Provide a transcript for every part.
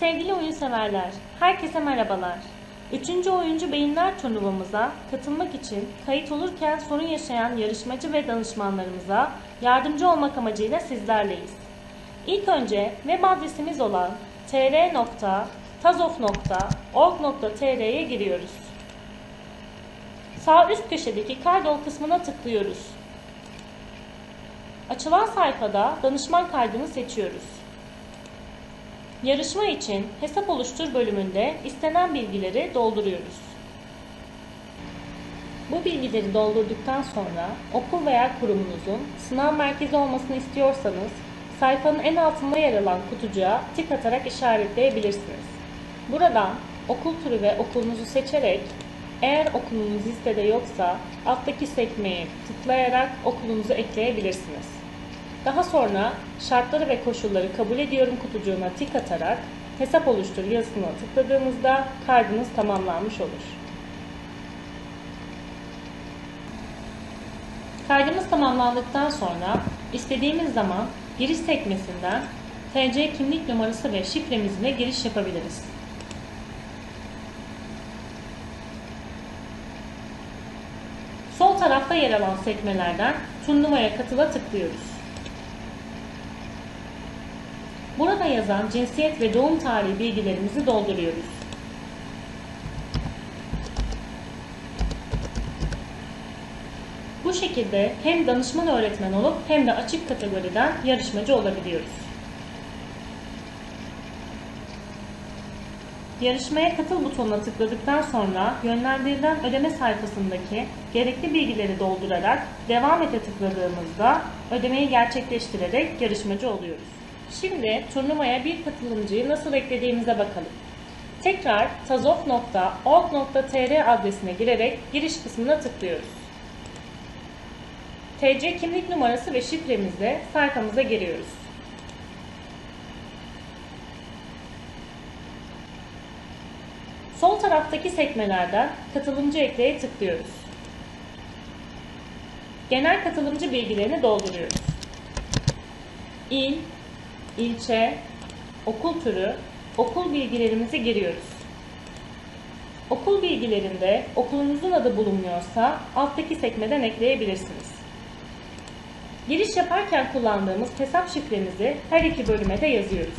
Sevgili oyun severler, herkese merhabalar. Üçüncü oyuncu beyinler turnuvamıza katılmak için kayıt olurken sorun yaşayan yarışmacı ve danışmanlarımıza yardımcı olmak amacıyla sizlerleyiz. İlk önce web adresimiz olan tr.tazof.org.tr'ye giriyoruz. Sağ üst köşedeki kaydol kısmına tıklıyoruz. Açılan sayfada danışman kaydını seçiyoruz. Yarışma için hesap oluştur bölümünde istenen bilgileri dolduruyoruz. Bu bilgileri doldurduktan sonra okul veya kurumunuzun sınav merkezi olmasını istiyorsanız sayfanın en altında yer alan kutucuğa tik atarak işaretleyebilirsiniz. Buradan okul türü ve okulunuzu seçerek eğer okulunuz listede yoksa alttaki sekmeye tıklayarak okulunuzu ekleyebilirsiniz. Daha sonra şartları ve koşulları kabul ediyorum kutucuğuna tik atarak hesap oluştur yazısına tıkladığınızda kaydınız tamamlanmış olur. Kaydımız tamamlandıktan sonra istediğimiz zaman giriş sekmesinden TC kimlik numarası ve şifremizle giriş yapabiliriz. Sol tarafta yer alan sekmelerden turnuvaya katıla tıklıyoruz. Burada yazan cinsiyet ve doğum tarihi bilgilerimizi dolduruyoruz. Bu şekilde hem danışman öğretmen olup hem de açık kategoriden yarışmacı olabiliyoruz. Yarışmaya katıl butonuna tıkladıktan sonra yönlendirilen ödeme sayfasındaki gerekli bilgileri doldurarak devam ete tıkladığımızda ödemeyi gerçekleştirerek yarışmacı oluyoruz. Şimdi turnuvaya bir katılımcıyı nasıl eklediğimize bakalım. Tekrar tazof.org.tr adresine girerek giriş kısmına tıklıyoruz. TC kimlik numarası ve şifremizle sayfamıza giriyoruz. Sol taraftaki sekmelerden katılımcı ekleye tıklıyoruz. Genel katılımcı bilgilerini dolduruyoruz. İl, ilçe, okul türü, okul bilgilerimizi giriyoruz. Okul bilgilerinde okulunuzun adı bulunmuyorsa alttaki sekmeden ekleyebilirsiniz. Giriş yaparken kullandığımız hesap şifremizi her iki bölüme de yazıyoruz.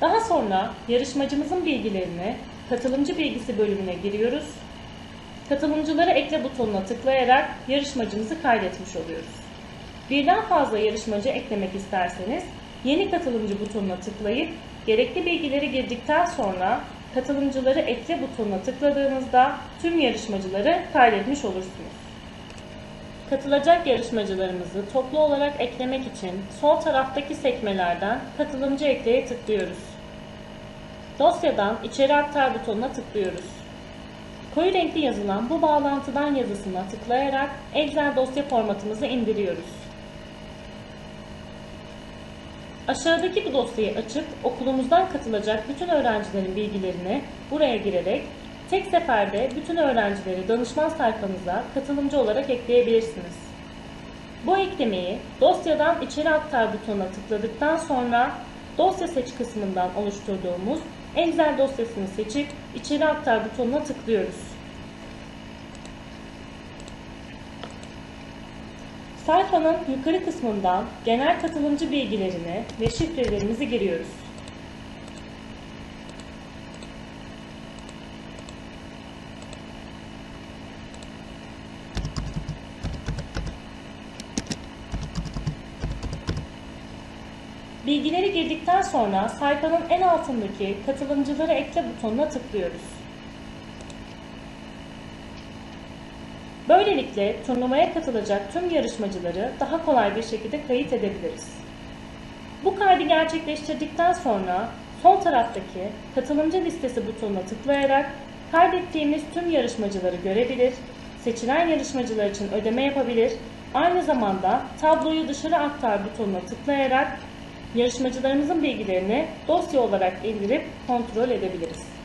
Daha sonra yarışmacımızın bilgilerini katılımcı bilgisi bölümüne giriyoruz. Katılımcıları ekle butonuna tıklayarak yarışmacımızı kaydetmiş oluyoruz. Birden fazla yarışmacı eklemek isterseniz yeni katılımcı butonuna tıklayıp gerekli bilgileri girdikten sonra katılımcıları ekle butonuna tıkladığınızda tüm yarışmacıları kaydetmiş olursunuz. Katılacak yarışmacılarımızı toplu olarak eklemek için sol taraftaki sekmelerden katılımcı ekleye tıklıyoruz. Dosyadan içeri aktar butonuna tıklıyoruz. Koyu renkli yazılan bu bağlantıdan yazısına tıklayarak Excel dosya formatımızı indiriyoruz. Aşağıdaki bu dosyayı açıp okulumuzdan katılacak bütün öğrencilerin bilgilerini buraya girerek tek seferde bütün öğrencileri danışman sayfanıza katılımcı olarak ekleyebilirsiniz. Bu eklemeyi dosyadan içeri aktar butonuna tıkladıktan sonra dosya seç kısmından oluşturduğumuz Excel dosyasını seçip içeri aktar butonuna tıklıyoruz. Sayfanın yukarı kısmından genel katılımcı bilgilerini ve şifrelerimizi giriyoruz. Bilgileri girdikten sonra sayfanın en altındaki katılımcıları ekle butonuna tıklıyoruz. Böylelikle turnuvaya katılacak tüm yarışmacıları daha kolay bir şekilde kayıt edebiliriz. Bu kaydı gerçekleştirdikten sonra sol taraftaki katılımcı listesi butonuna tıklayarak kaydettiğimiz tüm yarışmacıları görebilir, seçilen yarışmacılar için ödeme yapabilir, aynı zamanda tabloyu dışarı aktar butonuna tıklayarak yarışmacılarımızın bilgilerini dosya olarak indirip kontrol edebiliriz.